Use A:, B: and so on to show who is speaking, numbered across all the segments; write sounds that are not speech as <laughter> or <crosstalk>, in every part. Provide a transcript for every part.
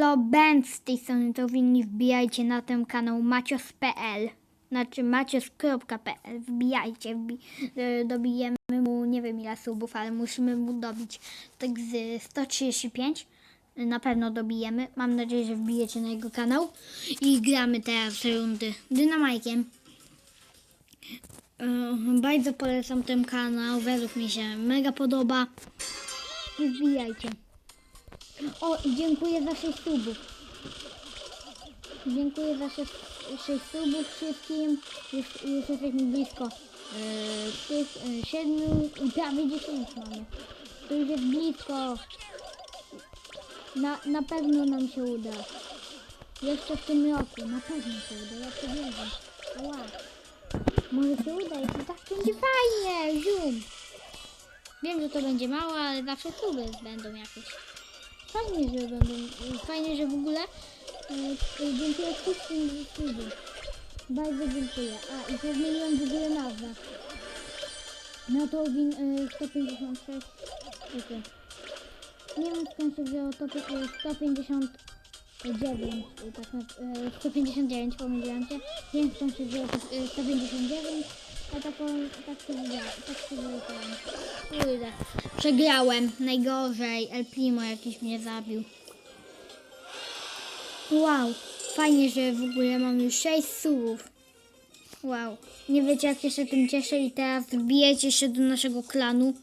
A: Elo Band z tej strony to winni wbijajcie na ten kanał macios.pl znaczy macios.pl wbijajcie, wbi y, dobijemy mu nie wiem ile subów, ale musimy mu dobić tak z 135 na pewno dobijemy, mam nadzieję, że wbijecie na jego kanał i gramy teraz rundy dynamajkiem. Y, bardzo polecam ten kanał, według mnie się mega podoba. Wbijajcie o, i dziękuję za 6 subów. Dziękuję za 6, 6 subów wszystkim. Już, już jesteśmy blisko yy, tych yy, 7 i prawie 10 mamy. To już jest blisko. Na, na pewno nam się uda. Jeszcze w tym roku. Na pewno się uda. Ja to wierzę. Ała. Może się uda, jeśli tak będzie fajnie. Zium. Wiem, że to będzie mało, ale zawsze suby będą jakieś. Fajnie, że będą, fajnie, że w ogóle e, e, dziękuję wszystkim suby. Bardzo dziękuję. A i to zmieniłam w ogóle nazwę. Na to win e, 156. Czekaj. Nie wiem skąd się wzięło to e, 159. e, Tak na, e, 159 pomyliłam się. Nie wiem skąd się wzięło to e, 159. A taką, tak się wzięło, tak. Kurde. Przegrałem. Najgorzej. El Primo jakiś mnie zabił. Wow. Fajnie, że w ogóle mam już 6 subów. Wow. Nie wiecie jak się tym cieszę i teraz wbijecie się do naszego klanu.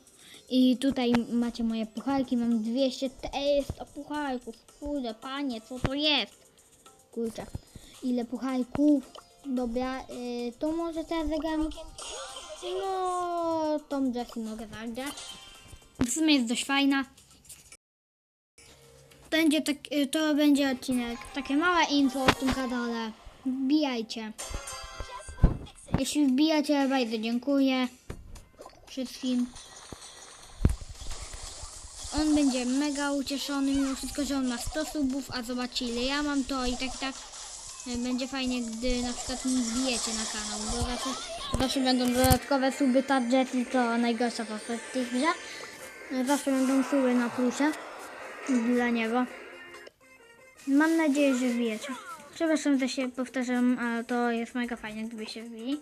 A: I tutaj macie moje pucharki. Mam 200 400 pucharków. Kurde, panie, co to jest? Kurczę. Ile pucharków? Dobra, y, to może teraz zagram. No, tą Jessie mogę zagrać. W sumie jest dość fajna. Będzie tak, y, to będzie odcinek. Takie małe info o tym kanale. Wbijajcie. Jeśli wbijacie, bardzo dziękuję wszystkim. On będzie mega ucieszony mimo wszystko, że on ma 100 subów, a zobaczcie ile ja mam to i tak i tak będzie fajnie, gdy na przykład mi wbijecie na kanał, bo zawsze, zawsze będą dodatkowe suby target i to najgorsza postać w tej grze. Zawsze będą suby na plusie dla niego. Mam nadzieję, że wbijecie. Przepraszam, że się powtarzam, ale to jest mega fajne, gdyby się wbili.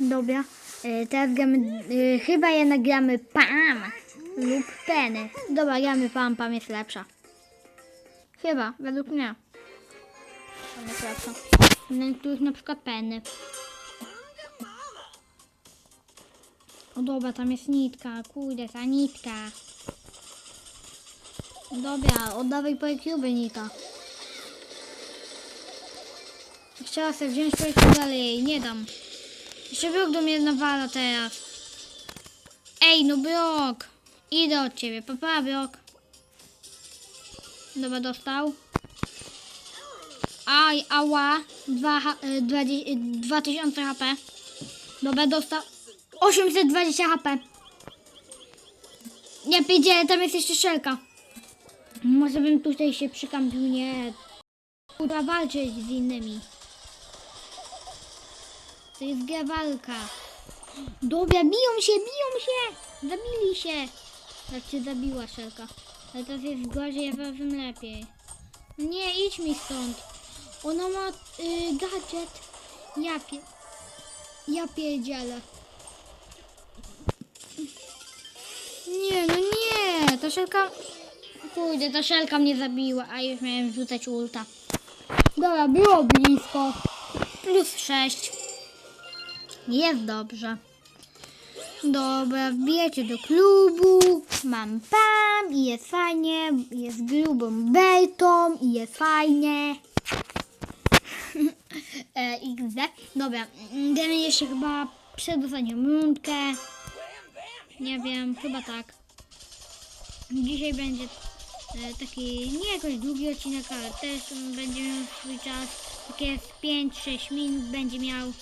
A: Dobra, y, teraz gramy, y, chyba je nagramy PAM lub PENY. Dobra, gramy PAM, PAM jest lepsza. Chyba, według mnie. Jest lepsza. Na niektórych na przykład PENY. O dobra, tam jest nitka, kurde, ta nitka. Dobra, oddawaj po cube nita. Chciała sobie wziąć po cube, ale jej nie dam. Jeszcze Brok do mnie nawala teraz. Ej, no Brok! Idę od ciebie, papa Brok. Dobra, dostał. Aj, ała. Dwa, ha- y, dwadzie- y, 2000 HP. Dobra, dostał. 820 HP. Ja pierdzielę, tam jest jeszcze szelka. Może bym tutaj się przykampił, nie. Uda walczyć z innymi. To jest gra walka. Dobra, biją się, biją się! Zabili się! Tak cię zabiła szelka. Ale teraz jest gorzej, ja wiem lepiej. No Nie, idź mi stąd. Ona ma y, gadżet. Ja pie... Ja pierdzielę. Nie, no nie, ta szelka... Kurde, ta szelka mnie zabiła, a już miałem rzucać ulta. Dobra, było blisko. Plus 6. Jest dobrze. Dobra, wbijecie do klubu. Mam pam i jest fajnie. Jest grubą beltą i jest fajnie. <laughs> e, XD. Dobra, gramy jeszcze chyba przed ostatnią rundkę. Nie wiem, chyba tak. Dzisiaj będzie e, taki nie jakoś długi odcinek, ale też będzie miał swój czas. Takie z 5-6 minut będzie miał.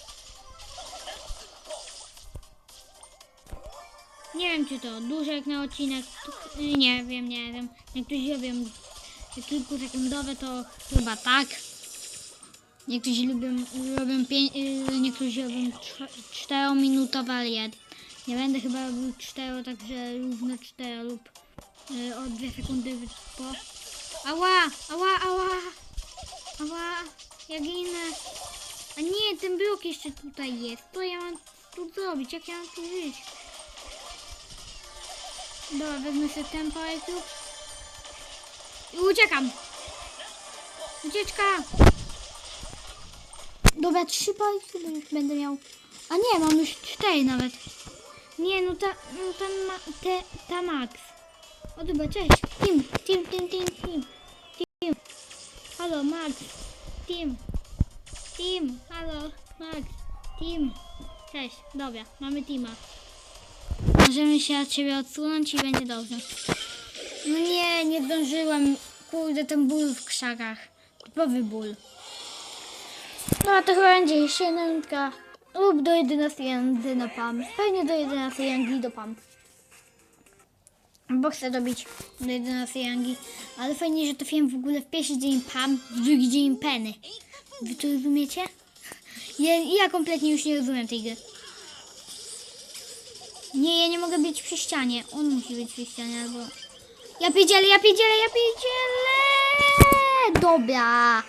A: Nie wiem czy to dużo jak na odcinek. Nie wiem, nie wiem. Niektórzy robią kilkusekundowe, to chyba tak. Niektórzy lubią, robią pię- y, niektórzy robią 4-minutowe, ale ja nie będę chyba robił 4, także równo 4 lub y, o 2 sekundy po. Ała, ała, ała, Ała, ja ginę. A nie, ten blok jeszcze tutaj jest. Co ja mam tu zrobić? Jak ja mam tu żyć? Dobra, wezmę sobie tempo. I uciekam. Ucieczka. Dobra, trzy palce już będę miał. A nie, mam już cztery nawet. Nie, no ta, no ta, ma, te, ta Max. O dobra, cześć. Team, team, team, team, team. Team. Halo, Max. Team. Team. Halo, Max. Team. Cześć, dobra, mamy teama. Możemy się od ciebie odsunąć i będzie dobrze. No nie, nie zdążyłem. Kurde, ten ból w krzakach. Typowy ból. No a to chyba będzie jeszcze jedna minutka. Lub do 11 jandy do PAM. Pewnie do 11 jangi do PAM. Bo chcę dobić do 11 jangi. Ale fajnie, że trafiłem w ogóle w pierwszy dzień PAM, w drugi dzień Penny. Wy to rozumiecie? Ja, ja kompletnie już nie rozumiem tej gry. Nie, ja nie mogę być przy ścianie. On musi być przy ścianie albo... Ja pierdzielę, ja pierdzielę, ja pierdzielę! Dobra.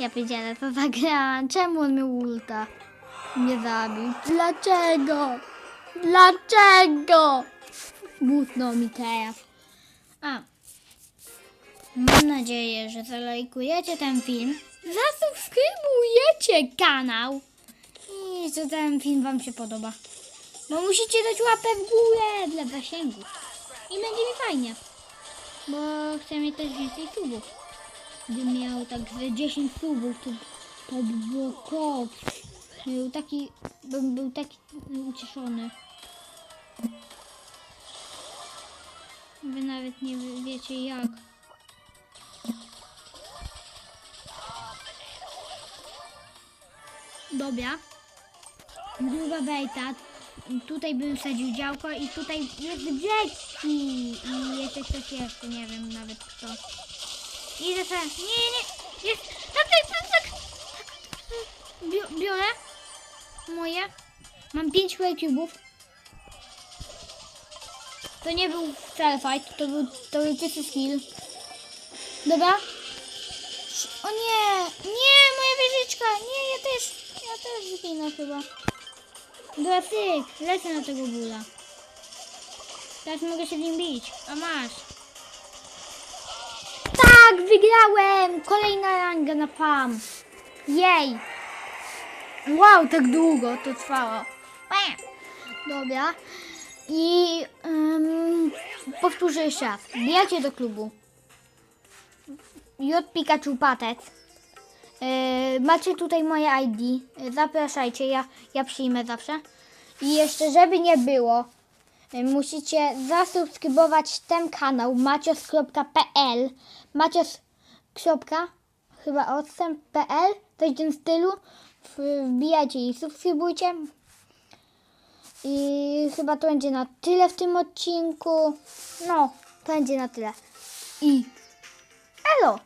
A: Ja pierdzielę, to zagrałam. Czemu on mnie ulta? Nie zabił. Dlaczego? Dlaczego? Smutno mi teraz. A. Mam nadzieję, że zalajkujecie ten film. Zasubskrybujecie kanał. I że ten film wam się podoba. Bo musicie dać łapę w górę dla zasięgu. I będzie mi fajnie. Bo chcę mieć też więcej subów. Gdybym miał tak ze 10 subów, to, to by było koks. Był taki, bym był taki ucieszony. Wy nawet nie wie- wiecie jak. Dobra. Druga bejta. Tutaj bym wsadził działko i tutaj jest brzegi. I jeszcze coś jeszcze, nie wiem nawet kto. Idę sobie. Nie, nie, nie. Jest. Tak, tak, tak, tak. Bi- biorę. Moje. Mam 5 cubów. To nie był wcale fight, to był, to był czysty skill. Dobra. O nie, nie, moja wieżyczka. Nie, ja też, ja też zginę chyba. Dobra, tyk, lecę na tego bóla. Teraz mogę się w nim bić, a masz. Tak, wygrałem! Kolejna ranga na PAM. Jej! Wow, tak długo to trwało. Dobra. I um, powtórzę jeszcze raz. Wbijacie do klubu. J Pikachu Patec. Yy, macie tutaj moje ID. Zapraszajcie, ja, ja przyjmę zawsze. I jeszcze, żeby nie było, musicie zasubskrybować ten kanał macios.pl macios. chyba odstęp.pl coś w tym stylu. Wbijajcie i subskrybujcie. I chyba to będzie na tyle w tym odcinku. No, to będzie na tyle. I elo!